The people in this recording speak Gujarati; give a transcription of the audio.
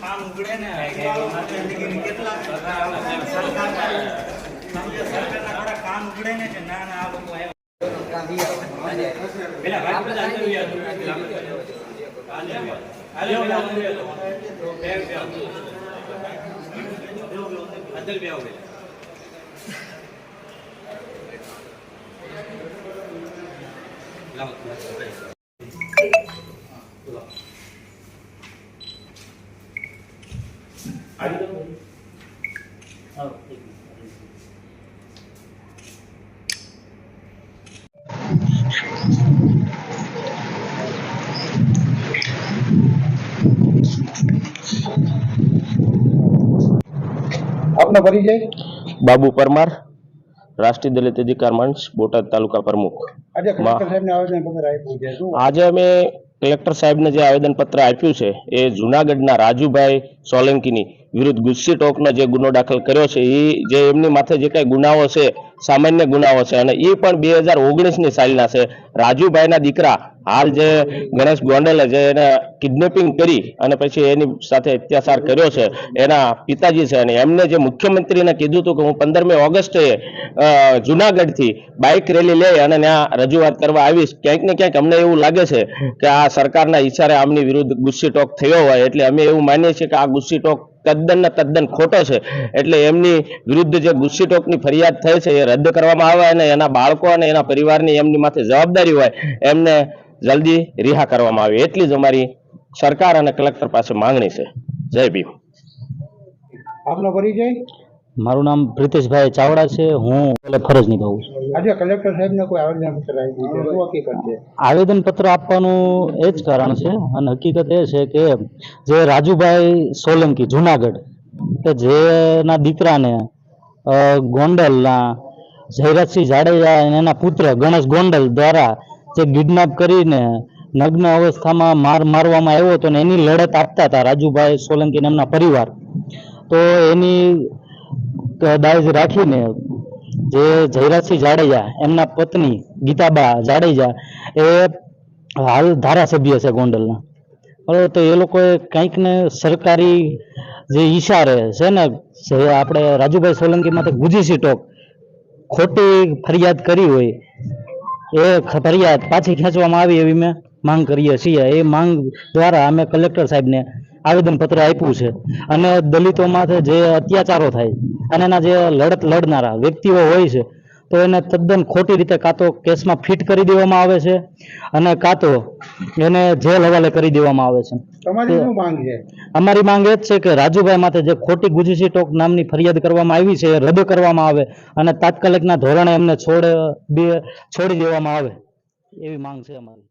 કાન ઉઘડે ને. જિંદગીની કેટલા સરકારના સમજે સરકારના થોડા કાન ઉઘડે ને કે ના ના આ લોકો પેલા ભાઈ બધા અંદર બે લાવો. આપનો પરિચય બાબુ પરમાર રાષ્ટ્રીય દલિત અધિકાર મંચ બોટાદ તાલુકા પ્રમુખ આજે કલેક્ટર સાહેબને આવેદન પત્ર આપ્યું છે શું આજે અમે કલેક્ટર સાહેબને જે આવેદન પત્ર આપ્યું છે, એ જુનાગઢના રાજુભાઈ સોલંકીની વિરુદ્ધ ગુસ્સી ટોકનો જે ગુનો દાખલ કર્યો છે એ જે એમની માથે જે કઈ ગુનાઓ છે સામાન્ય ગુનાઓ છે. અને એ પણ બે હજાર ઓગણીસની સાલના છે. રાજુભાઈના દીકરા હાલ જે ગણેશ ગોંડલે જે એને કિડનેપિંગ કરી અને પછી એની સાથે અત્યાચાર કર્યો છે. એના પિતાજી છે અને એમને જે મુખ્યમંત્રીને કીધું હતું કે હું પંદરમી ઓગસ્ટે જુનાગઢથી બાઇક રેલી લઈ અને ત્યાં રજૂઆત કરવા આવીશ. ક્યાંક ને ક્યાંક અમને એવું લાગે છે કે આ સરકારના ઈશારે આમની વિરુદ્ધ ગુસ્સી ટોક થયો હોય. એટલે અમે એવું માનીએ છીએ કે આ ગુસ્સી ટોક તદ્દન તદ્દન ખોટો છે. એટલે એમની વિરુદ્ધ જે ગુસ્સી ટોકની ફરિયાદ થઈ છે એ રદ કરવામાં આવે અને એના બાળકો અને એના પરિવારની એમની માથે જવાબદારી હોય એમને જલ્દી રિહા કરવામાં આવે. એટલી જ અમારી સરકાર અને કલેક્ટર પાસે માંગણી છે. જય ભીમ. આપનો પરિચય? મારું નામ પ્રિતેશભાઈ ચાવડા છે. હું ફરજ નિભાવું છું. આજે કલેક્ટર સાહેબને કોઈ આવેદન પત્ર આપ્યું છે? શું હકીકત છે? આવેદન પત્ર આપવાનું એ જ કારણ છે. અને હકીકત એ છે કે જે રાજુભાઈ સોલંકી જુનાગઢ કે જેના દીકરાને ગોંડલના જયરાજસિંહ જાડેજા એના પુત્ર ગણેશ ગોંડલ દ્વારા જે કિડનેપ કરીને નગ્ન અવસ્થામાં માર મારવામાં આવ્યો હતો ને એની લડત આપતા હતા રાજુભાઈ સોલંકી એમના પરિવાર. તો એની દાજ રાખીને જે જયરાજસિંહ જાડેજા, એમના પત્ની ગીતાબા જાડેજા, એ હાલ ધારાસભ્ય છે ગોંડલના. બરાબર તો એ લોકોએ કંઈક ને સરકારી જે ઈશારે છે ને, જે આપણે રાજુભાઈ સોલંકી માટે ગુજીસી ટોક, ખોટી ફરિયાદ કરી હોય, એ ફરિયાદ પાછી ખેંચવામાં આવી એવી મેં માંગ કરીએ છીએ. એ માંગ દ્વારા અમે કલેક્ટર સાહેબને આવેદનપત્ર આપ્યું છે. અને દલિતો માથે જે અત્યાચારો થાય અને એના જે લડત લડનારા વ્યક્તિઓ હોય છે તો એને તદ્દન ખોટી રીતે કાં તો કેસમાં ફિટ કરી દેવામાં આવે છે અને કાં તો એને જેલ હવાલે કરી દેવામાં આવે છે. અમારી માંગ એ જ છે કે રાજુભાઈ માથે જે ખોટી ગુજસી ટોક નામની ફરિયાદ કરવામાં આવી છે એ રદ કરવામાં આવે અને તાત્કાલિકના ધોરણે એમને છોડ છોડી દેવામાં આવે એવી માંગ છે અમારી.